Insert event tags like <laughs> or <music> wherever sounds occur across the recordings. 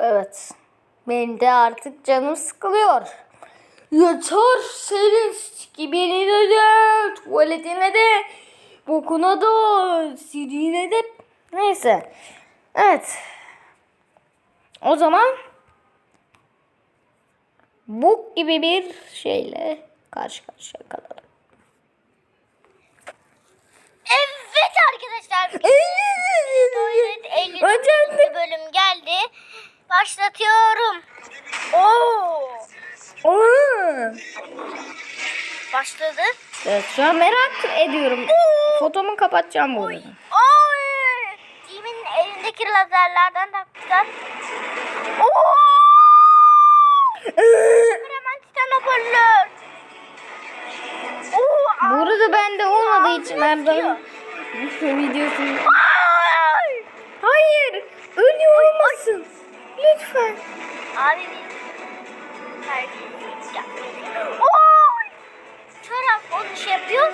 Evet. Benim de artık canım sıkılıyor. Yeter senin gibine de, tuvaletine de, bokuna da, siliğine de. Neyse. Evet. O zaman bok gibi bir şeyle karşı karşıya kalalım. Evet arkadaşlar. Evet 59. bölüm geldi. Başlatıyorum. Oo. Oo. Başladı. Evet şu an merak ediyorum. Fotomu kapatacağım bu arada. Oy. Jimin elindeki lazerlerden taktılar. Oo. Hemen titan hoparlör. Oo. Bu arada bende olmadığı için Erdal'ın <laughs> videosunu... Abi. Oy! Çorap onu şey yapıyor.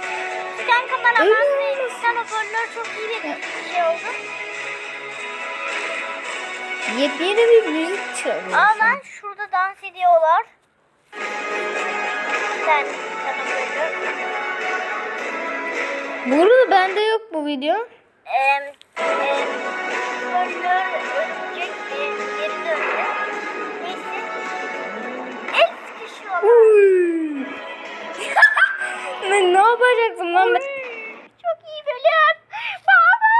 Sen kameraman ve sen hoparlör çok iyi bir şey oldu. Yepyeni bir müzik çalıyor. Ama şurada dans ediyorlar. Sen, sen hoparlör. Bu arada bende yok bu video. Em, em, ne, yapacaksın lan ben? Çok iyi bölüm. Baba.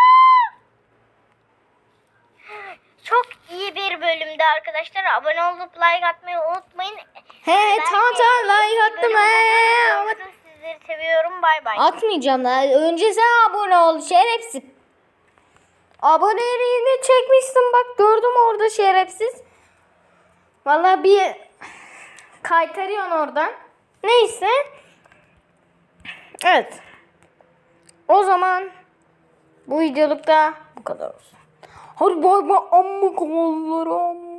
Çok iyi bir bölümdü arkadaşlar. Abone olup like atmayı unutmayın. He tamam tamam like attım he. Ama Sizleri seviyorum. Bay bay. Atmayacağım lan. Önce sen abone ol şerefsiz. Aboneliğini çekmişsin bak gördüm orada şerefsiz. Vallahi bir kaytarıyorsun oradan. Neyse. Evet. O zaman bu videolukta bu kadar olsun. Hadi bay bay amma kollarım.